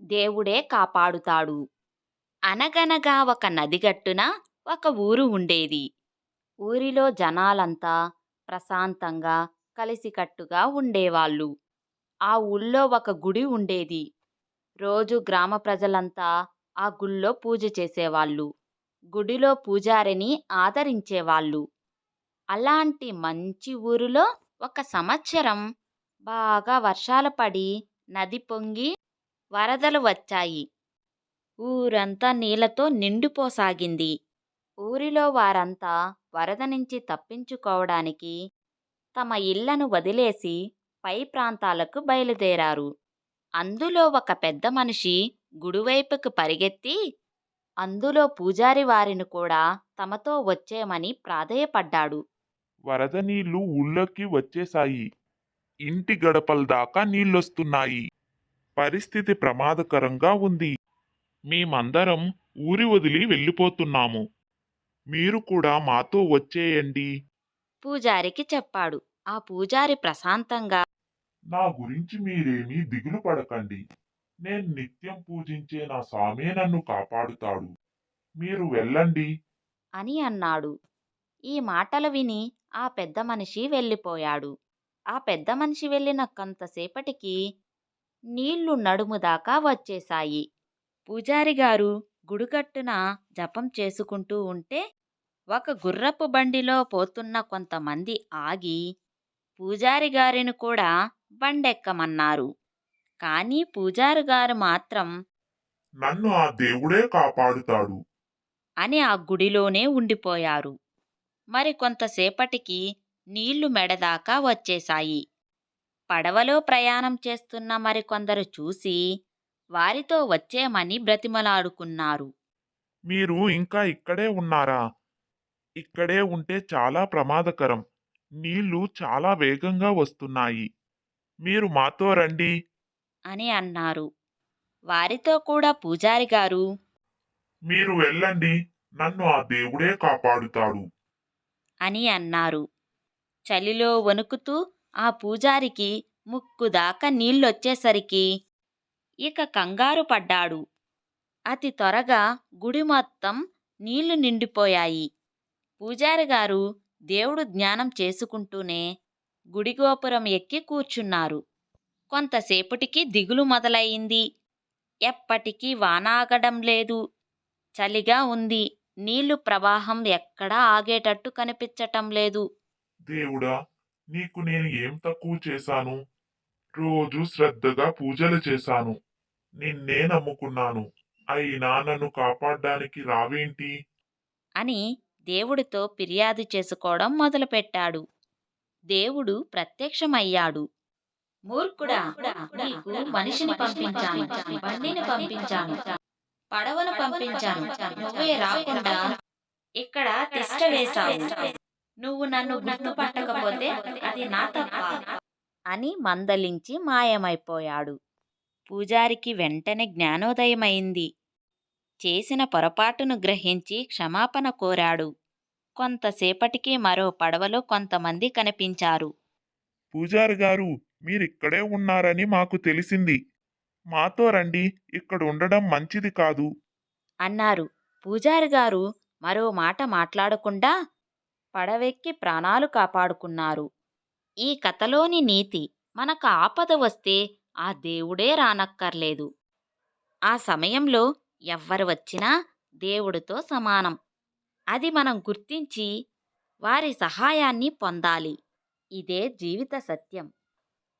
దేవుడే కాపాడుతాడు. అనగనగా ఒక నదిగట్టున ఒక ఊరు ఉండేది. ఊరిలో జనాలంతా ప్రశాంతంగా కలిసికట్టుగా ఉండేవాళ్ళు. ఆ ఊళ్ళో ఒక గుడి ఉండేది. రోజు గ్రామ ప్రజలంతా ఆ గుళ్ళో పూజ చేసేవాళ్ళు. గుడిలో పూజారిని ఆదరించేవాళ్ళు. అలాంటి మంచి ఊరిలో ఒక సంవత్సరం బాగా వర్షాలు పడి నది పొంగి వరదలు వచ్చాయి. ఊరంతా నీళ్ళతో నిండిపోసాగింది. ఊరిలో వారంతా వరద నుంచి తప్పించుకోవడానికి తమ ఇళ్ళను వదిలేసి పై ప్రాంతాలకు బయలుదేరారు. అందులో ఒక పెద్ద మనిషి గుడివైపుకు పరిగెత్తి అందులో పూజారి వారిని కూడా తమతో వచ్చేయమని ప్రాధేయపడ్డాడు. వరద నీళ్ళు ఊళ్ళోకి వచ్చేశాయి. ఇంటి గడపల దాకా నీళ్ళొస్తున్నాయి పరిస్థితి ప్రమాదకరంగా ఉంది. మేమందరం ఊరి వదిలి వెళ్ళిపోతున్నాము. మీరు కూడా మాతో వచ్చేయండి. పూజారికి చెప్పాడు. ఆ పూజారి ప్రశాంతంగా నా గురించి మీరేమీ దిగులు పడకండి. నేను నిత్యం పూజించే నా స్వామే నన్ను కాపాడుతాడు. మీరు వెళ్ళండి. అని అన్నాడు. ఈ మాటలు విని ఆ పెద్ద మనిషి వెళ్ళిపోయాడు. ఆ పెద్ద మనిషి వెళ్ళిన కొంతసేపటికి నీళ్ళు నడుము దాకా వచ్చేశాయి. పూజారి గారు జపం చేసుకుంటూ ఉంటే ఒక గుర్రపు బండిలో పోతున్న కొంతమంది ఆగి పూజారి గారిని కూడా బండెక్కమన్నారు. కానీ పూజారి గారు మాత్రం నన్ను ఆ దేవుడే కాపాడుతాడు. అని ఆ గుడిలోనే ఉండిపోయారు. మరి కొంతసేపటికి నీళ్ళు మెడదాకా వచ్చేశాయి. పడవలో ప్రయాణం చేస్తున్న మరికొందరు చూసి వారితో వచ్చేమని బ్రతిమలాడుకున్నారు. మీరు ఇంకా ఇక్కడే ఉన్నారా? ఇక్కడే ఉంటే చాలా ప్రమాదకరం. నీళ్ళు చాలా వేగంగా వస్తున్నాయి. మీరు మాతో రండి. అని అన్నారు. వారితో కూడా పూజారి గారు మీరు వెళ్ళండి. నన్ను ఆ దేవుడే కాపాడుతాడు. అని అన్నారు. చలిలో వణుకుతూ ఆ పూజారికి ముక్కు దాకా నీళ్ళొచ్చేసరికి ఇక కంగారు పడ్డాడు. అతి త్వరగా గుడి మొత్తం నీళ్ళు నిండిపోయాయి. పూజారి గారు దేవుడు జ్ఞానం చేసుకుంటూనే గుడి గోపురం ఎక్కి కూర్చున్నారు. కొంతసేపటికి దిగులు మొదలయింది ఎప్పటికీ వానాగడం లేదు. చలిగా ఉంది. నీళ్ళు ప్రవాహం ఎక్కడా ఆగేటట్టు కనిపించటం లేదు. దేవుడా నీకు నేను ఏం తక్కువ చేశాను? రోజు శ్రద్ధగా పూజలు చేశాను. నిన్నే నమ్ముకున్నాను. అయినా నన్ను కాపాడడానికి రావేంటి? అని దేవుడితో ఫిర్యాదు చేసుకోవడం మొదలుపెట్టాడు. దేవుడు ప్రత్యక్షమయ్యాడు. మూర్ఖుడా నీకు మనిషిని పంపించాను. బండిని పంపించాను. పడవను పంపించాను. నువ్వే రాకుండా ఇక్కడ తిష్ట వేశావు. నువ్వు నన్ను గుర్తుపట్టకపోతే అది నా తప్ప? అని మందలించి మాయమైపోయాడు. పూజారికి వెంటనే జ్ఞానోదయమైంది. చేసిన పొరపాటును గ్రహించి క్షమాపణ కోరాడు. కొంతసేపటికి మరో పడవలో కొంతమంది కనిపించారు. పూజారి గారు మీరిక్కడే ఉన్నారని మాకు తెలిసింది. మాతో రండి ఇక్కడ ఉండడం మంచిది కాదు. అన్నారు. పూజారి గారు మరో మాట మాట్లాడకుండా పడవెక్కి ప్రాణాలు కాపాడుకున్నారు. ఈ కథలోని నీతి మనకు ఆపద వస్తే ఆ దేవుడే రానక్కర్లేదు. ఆ సమయంలో ఎవ్వరు వచ్చినా దేవుడితో సమానం. అది మనం గుర్తించి వారి సహాయాన్ని పొందాలి. ఇదే జీవిత సత్యం.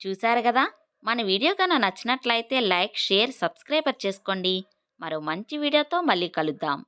చూశారు కదా? మన వీడియో కన్నా నచ్చినట్లయితే లైక్ షేర్ సబ్స్క్రైబర్ చేసుకోండి. మరో మంచి వీడియోతో మళ్ళీ కలుద్దాం.